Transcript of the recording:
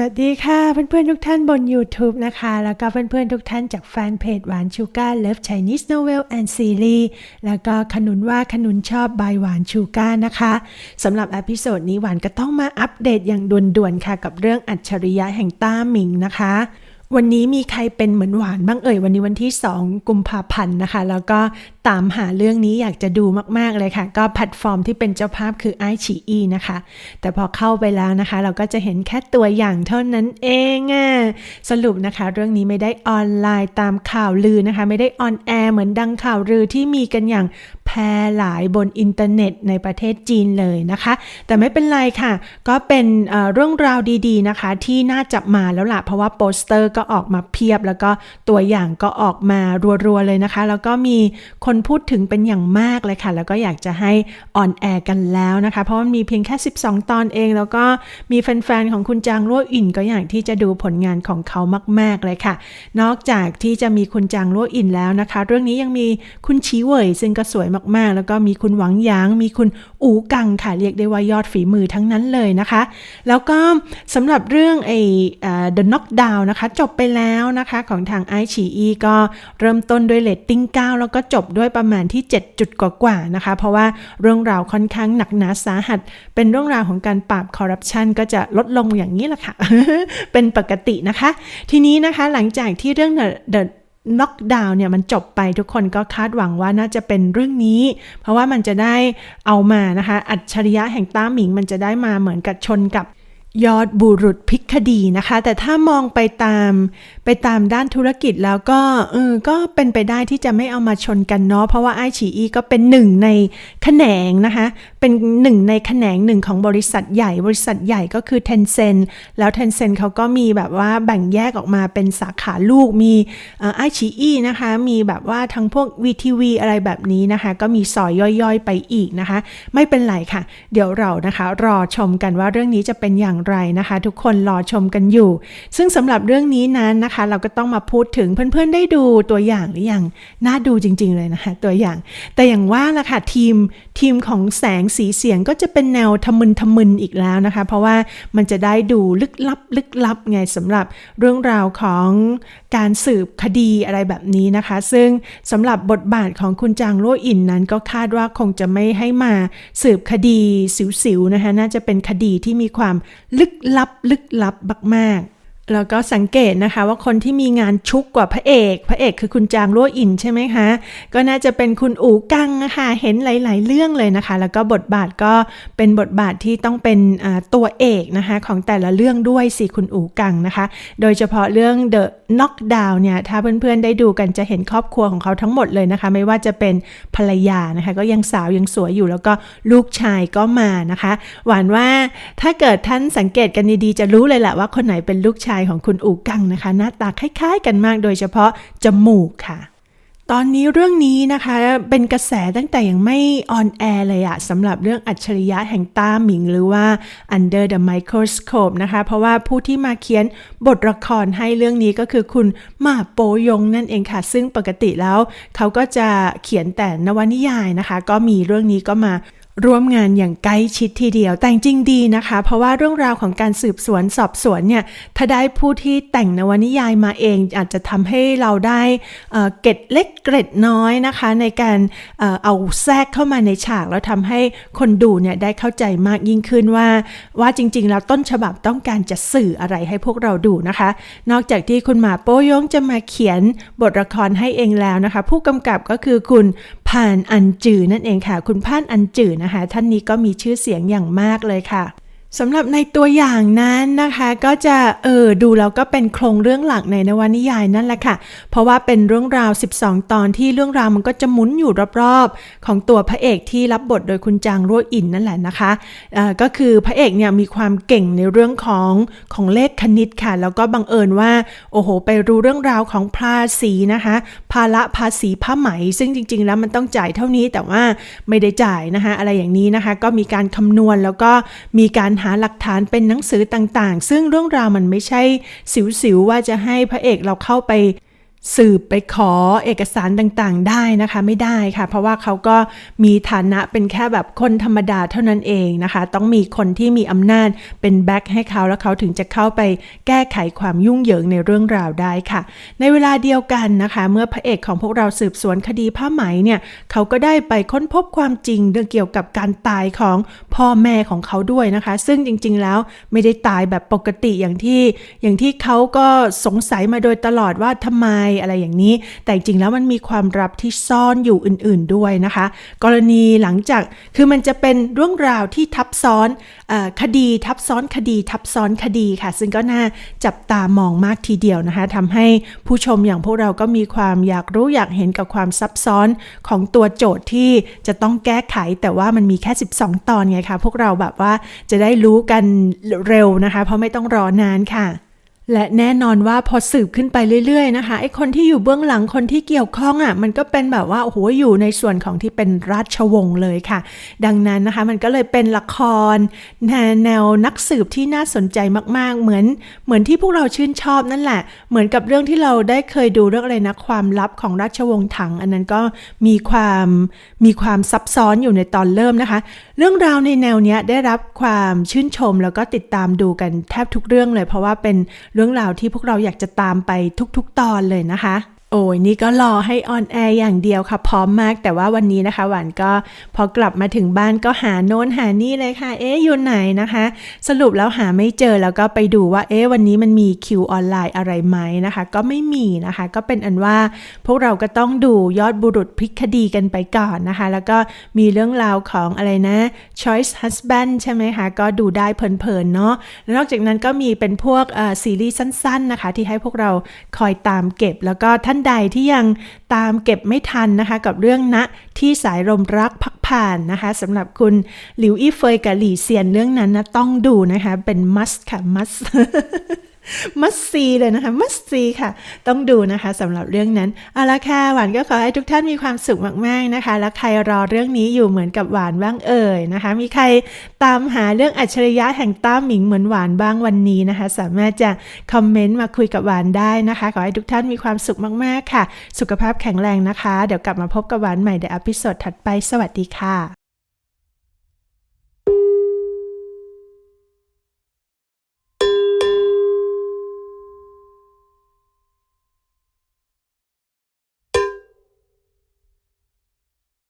วัสดีค่ะเพื่อนๆทุกท่านบน YouTube นะคะ แล้วก็เพื่อนๆทุกท่านจากแฟนเพจหวานชูการ์เลิฟ Chinese Novel and Series แล้วก็ขนุนว่าขนุนชอบบายหวานชูการ์นะคะสำหรับอพิโซดนี้หวานก็ต้องมาอัปเดตอย่างด่วนๆค่ะ กับเรื่องอัจฉริยะแห่งต้าหมิงนะคะวันนี้มีใครเป็นเหมือนหวานบ้างเอ่ย วันนี้วันที่ 2 กุมภาพันธ์นะคะ แล้วก็ ตามหาเรื่องนี้อยากจะดูมาก ๆ เลยค่ะ ก็แพลตฟอร์มที่เป็นเจ้าภาพคือไอชีอีนะคะ แต่พอเข้าไปแล้วนะคะ เราก็จะเห็นแค่ตัวอย่างเท่านั้นเองอะสรุปนะคะ เรื่องนี้ไม่ได้ออนไลน์ตามข่าวลือนะคะ ไม่ได้ออนแอร์เหมือนดังข่าวลือที่มีกันอย่างแพร่หลายบนอินเทอร์เน็ตในประเทศจีนเลยนะคะ แต่ไม่เป็นไรค่ะ ก็เป็นเอ่อเรื่องราวดีๆนะคะ ที่น่าจับมาแล้วล่ะเพราะว่าโปสเตอร์ก็ออกมาเพียบ แล้วก็ตัวอย่างก็ออกมารัวๆเลยนะคะ แล้วก็มีคนพูดถึงเป็นอย่างมากเลยค่ะ แล้วก็อยากจะให้ออนแอร์กันแล้วนะคะ เพราะมันมีเพียงแค่ 12 ตอนเอง แล้วก็มีแฟนๆ ของคุณจางลั่วอินก็อยากที่จะดูผลงานของเขามาก ๆ เลยค่ะ นอกจากที่จะมีคุณจางลั่วอินแล้วนะคะ เรื่องนี้ยังมีคุณชีเว่ยซึ่งก็สวยมากๆ แล้วก็มีคุณหวังหยาง มีคุณอูกังค่ะ เรียกได้ว่ายอดฝีมือทั้งนั้นเลยนะคะ แล้วก็สำหรับเรื่องไอ้เอ่อ The Knockdown นะคะ จบไปแล้วนะคะของทางไอชีอีก็เริ่มต้นด้วยเลตติ้ง9แล้วก็จบด้วยประมาณที่ 7 จุดกว่าๆนะคะ เพราะว่าเรื่องราวค่อนข้างหนักหนาสาหัส เป็นเรื่องราวของการปราบคอร์รัปชันก็จะลดลงอย่างนี้แหละค่ะ เป็นปกตินะคะ ทีนี้นะคะหลังจากที่เรื่อง The น็อกดาวน์เนี่ยมันจบไปทุกคนก็คาดหวังว่าน่าจะเป็นเรื่องนี้ เพราะว่ามันจะได้เอามานะคะ อัจฉริยะแห่งต้าหมิงมันจะได้มาเหมือนกับชนกับ ยอดบุรุษพิกคดีนะคะ แต่ถ้ามองไปตามไปตามด้านธุรกิจแล้วก็เออก็เป็นไปได้ที่จะไม่เอามาชนกันเนาะเพราะว่าไอฉีอีก็เป็นหนึ่งในแขนงนะคะ เป็นหนึ่งในแขนงหนึ่งของบริษัทใหญ่ บริษัทใหญ่ก็คือ Tencent แล้ว Tencent เขาก็มีแบบว่าแบ่งแยกออกมาเป็นสาขาลูกมีไอฉีอีนะคะ มีแบบว่าทั้งพวก VTV อะไรแบบนี้นะคะ ก็มีซอยย่อยๆ ไปอีกนะคะ ไม่เป็นไรค่ะ เดี๋ยวเรานะคะ รอชมกันว่าเรื่องนี้จะเป็นอย่างไรนะคะ ทุกคนรอชมกันอยู่ ซึ่งสำหรับเรื่องนี้นั้นนะคะ เราก็ต้องมาพูดถึงเพื่อนๆได้ดูตัวอย่างหรือยังน่าดูจริง ๆเลยนะคะ ตัวอย่าง แต่อย่างว่าละค่ะทีมทีมของแสงสีเสียงก็จะเป็นแนวทะมึนทะมึนอีกแล้วนะคะ เพราะว่ามันจะได้ดูลึกลับลึกลับไงสำหรับเรื่องราวของการสืบคดีอะไรแบบนี้นะคะ ซึ่งสำหรับบทบาทของคุณจางโลอินนั้นก็คาดว่าคงจะไม่ให้มาสืบคดีสิวๆนะคะน่าจะเป็นคดีที่มีความลึกลับลึกลับมากๆ แล้วก็สังเกตนะคะว่าคนที่มีงานชุกกว่าพระเอก พระเอกคือคุณจางรั่วอินใช่ไหมคะ ก็น่าจะเป็นคุณอูกังนะคะเห็นหลาย ๆ เรื่องเลยนะคะ แล้วก็บทบาทก็เป็นบทบาทที่ต้องเป็นตัวเอกนะคะของแต่ละเรื่องด้วยสิคุณอูกังนะคะ โดยเฉพาะเรื่อง The Knockdown เนี่ยถ้าเพื่อน ๆ ได้ดูกันจะเห็นครอบครัวของเขาทั้งหมดเลยนะคะ ไม่ว่าจะเป็นภรรยานะคะ ก็ยังสาวยังสวยอยู่แล้วก็ลูกชายก็มานะคะ หวานว่าถ้าเกิดท่านสังเกตกันดี ๆ จะรู้เลยแหละว่าคนไหนเป็นลูกชายายของคุณอูกังนะคะ หน้าตาคล้ายๆ กันมากโดยเฉพาะจมูกค่ะ ตอนนี้เรื่องนี้นะคะเป็นกระแสตั้งแต่ยังไม่ออนแอร์เลยอะสำหรับเรื่องอัจฉริยะแห่งตาหมิง หรือว่า Under the Microscope นะคะ เพราะว่าผู้ที่มาเขียนบทละครให้เรื่องนี้ก็คือคุณมาโปยงนั่นเองค่ะ ซึ่งปกติแล้วเขาก็จะเขียนแต่นวนิยายนะคะ ก็มีเรื่องนี้ก็มา ร่วมงานอย่างใกล้ชิดทีเดียว แต่จริงดีนะคะ เพราะว่าเรื่องราวของการสืบสวนสอบสวนเนี่ย ถ้าได้ผู้ที่แต่งนวนิยายมาเอง อาจจะทำให้เราได้เเกร็ดเล็กเกร็ดน้อยนะคะ ในการเอเอาแทรกเข้ามาในฉาก แล้วทำให้คนดูเนี่ยได้เข้าใจมากยิ่งขึ้นว่า ว่าจริง ๆ แล้วต้นฉบับต้องการจะสื่ออะไรให้พวกเราดูนะคะ นอกจากที่คุณหมาโป้ยงจะมาเขียนบทละครให้เองแล้วนะคะ ผู้กำกับก็คือคุณพานอันจือนั่นเองค่ะ คุณพานอันจือนะคะ ท่านนี้ก็มีชื่อเสียงอย่างมากเลยค่ะ สำหรับในตัวอย่างนั้นนะคะก็จะเออดูแล้วก็เป็นโครงเรื่องหลักในนวนิยายนั่นแหละค่ะ เพราะว่าเป็นเรื่องราว 12 ตอนที่เรื่องราวมันก็จะหมุนอยู่รอบๆ ของตัวพระเอกที่รับบทโดยคุณจางรั่วอินนั่นแหละนะคะเออก็คือพระเอกเนี่ยมีความเก่งในเรื่องของของเลขคณิตค่ะ แล้วก็บังเอิญว่าโอ้โห ไปรู้เรื่องราวของภาษีนะคะภาระภาษีผ้าไหม ซึ่งจริง ๆ แล้วมันต้องจ่ายเท่านี้แต่ว่าไม่ได้จ่ายนะคะอะไรอย่างนี้นะคะ ก็มีการคำนวณแล้วก็มีการหาหลักฐานเป็นหนังสือต่างๆ ซึ่งเรื่องราวมันไม่ใช่สิวๆว่าจะให้พระเอกเราเข้าไปสืบไปขอเอกสารต่างๆ ได้นะคะไม่ได้ค่ะ เพราะว่าเขาก็มีฐานะเป็นแค่แบบคนธรรมดาเท่านั้นเองนะคะ ต้องมีคนที่มีอำนาจเป็นแบ็คให้เขาแล้วเขาถึงจะเข้าไปแก้ไขความยุ่งเหยิงในเรื่องราวได้ค่ะ ในเวลาเดียวกันนะคะ เมื่อพระเอกของพวกเราสืบสวนคดีผ้าไหมเนี่ยเขาก็ได้ไปค้นพบความจริงเรื่องเกี่ยวกับการตายของ พ่อแม่ของเขาด้วยนะคะ ซึ่งจริง ๆ แล้วไม่ได้ตายแบบปกติอย่างที่ อย่างที่เขาก็สงสัยมาโดยตลอดว่าทำไมอะไรอย่างนี้ แต่จริงๆแล้วมันมีความลับที่ซ่อนอยู่อื่น ๆด้วยนะคะ กรณีหลังจากคือมันจะเป็นเรื่องราวที่ทับซ้อนอคดีทับซ้อนคดีทับซ้อนคดีค่ะ ซึ่งก็น่าจับตามองมากทีเดียวนะคะทำให้ผู้ชมอย่างพวกเราก็มีความอยากรู้อยากเห็นกับความซับซ้อนของตัวโจทย์ที่จะต้องแก้ไขแต่ว่ามันมีแค่ 12 ตอนไงคะ พวกเราแบบว่าจะได้รู้กันเร็วนะคะ เพราะไม่ต้องรอนานค่ะ และแน่นอนว่าพอสืบขึ้นไปเรื่อยๆนะคะไอ้คนที่อยู่เบื้องหลังคนที่เกี่ยวข้องอะ่ะมันก็เป็นแบบว่าโอ้โหอยู่ในส่วนของที่เป็นราชวงศ์เลยค่ะ ดังนั้นนะคะมันก็เลยเป็นละครแนวแนวนักสืบที่น่าสนใจมากๆ เหมือน เหมือนที่พวกเราชื่นชอบนั่นแหละ เหมือนกับเรื่องที่เราได้เคยดูเรื่องอะไรนะความลับของราชวงศ์ถัง อันนั้นก็มีความมีความซับซ้อนอยู่ในตอนเริ่มนะคะ เรื่องราวในแนวเนี้ยได้รับความชื่นชมแล้วก็ติดตามดูกันแทบทุกเรื่องเลย เพราะว่าเป็นเรื่องราวที่พวกเราอยากจะตามไปทุกๆตอนเลยนะคะ อ้ยนี่ก็รอให้ออนแอร์อย่างเดียวค่ะ พร้อมมาก แต่ว่าวันนี้นะคะ หวานก็พอกลับมาถึงบ้านก็หาโน้นหานี่เลยค่ะ เอ๊ะอยู่ไหนนะคะ สรุปแล้วหาไม่เจอแล้วก็ไปดูว่า เอ๊ะวันนี้มันมีคิวออนไลน์อะไรไหมนะคะ ก็ไม่มีนะคะ ก็เป็นอันว่าพวกเราก็ต้องดูยอดบุรุษพลิกคดีกันไปก่อนนะคะ แล้วก็มีเรื่องราวของอะไรนะ Choice Husband ใช่ไหมคะ ก็ดูได้เพลินๆเนาะแล้วนอกจากนั้นก็มีเป็นพวกซีรีส์สั้น ๆนะคะ ที่ให้พวกเราคอยตามเก็บแล้วก็ท่านใดที่ยังตามเก็บไม่ทันนะคะ กับเรื่องณที่สายลมรักพักผ่านนะคะสำหรับคุณหลิวอี้เฟยกับหลี่เซียนเรื่องนั้นนะต้องดูนะคะ เป็นมัสค่ะมัส มัสซีเลยนะคะ มัสซีค่ะ ต้องดูนะคะสำหรับเรื่องนั้น เอาละค่ะ หวานก็ขอให้ทุกท่านมีความสุขมาก ๆ นะคะ แล้วใครรอเรื่องนี้อยู่เหมือนกับหวานบ้างเอ่ยนะคะ มีใครตามหาเรื่องอัจฉริยะแห่งต้าหมิงเหมือนหวานบ้างวันนี้นะคะ สามารถจะคอมเมนต์มาคุยกับหวานได้นะคะ ขอให้ทุกท่านมีความสุขมาก ๆ ค่ะ สุขภาพแข็งแรงนะคะ เดี๋ยวกลับมาพบกับหวานใหม่ในอพิโซดถัดไป สวัสดีค่ะ